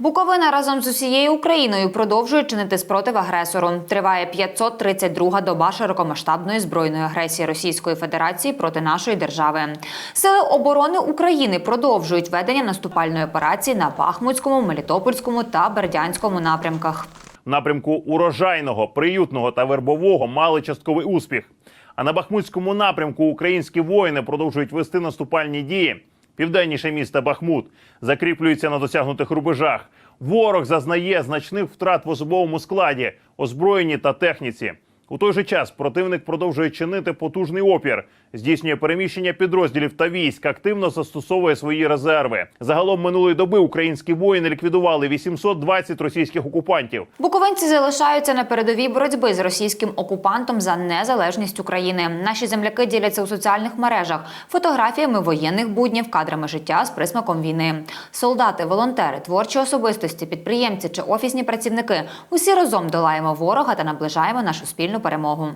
Буковина разом з усією Україною продовжує чинити спротив агресору. Триває 532-га доба широкомасштабної збройної агресії Російської Федерації проти нашої держави. Сили оборони України продовжують ведення наступальної операції на Бахмутському, Мелітопольському та Бердянському напрямках. В напрямку урожайного, приютного та вербового мали частковий успіх. А на Бахмутському напрямку українські воїни продовжують вести наступальні дії. Південніше міста Бахмут закріплюється на досягнутих рубежах. Ворог зазнає значних втрат в особовому складі, озброєнні та техніці. У той же час противник продовжує чинити потужний опір, здійснює переміщення підрозділів та військ, активно застосовує свої резерви. Загалом минулої доби українські воїни ліквідували 820 російських окупантів. Буковинці залишаються на передовій боротьби з російським окупантом за незалежність України. Наші земляки діляться у соціальних мережах фотографіями воєнних буднів, кадрами життя з присмаком війни. Солдати, волонтери, творчі особистості, підприємці чи офісні працівники усі разом долаємо ворога та наближаємо нашу спільну పరమోహం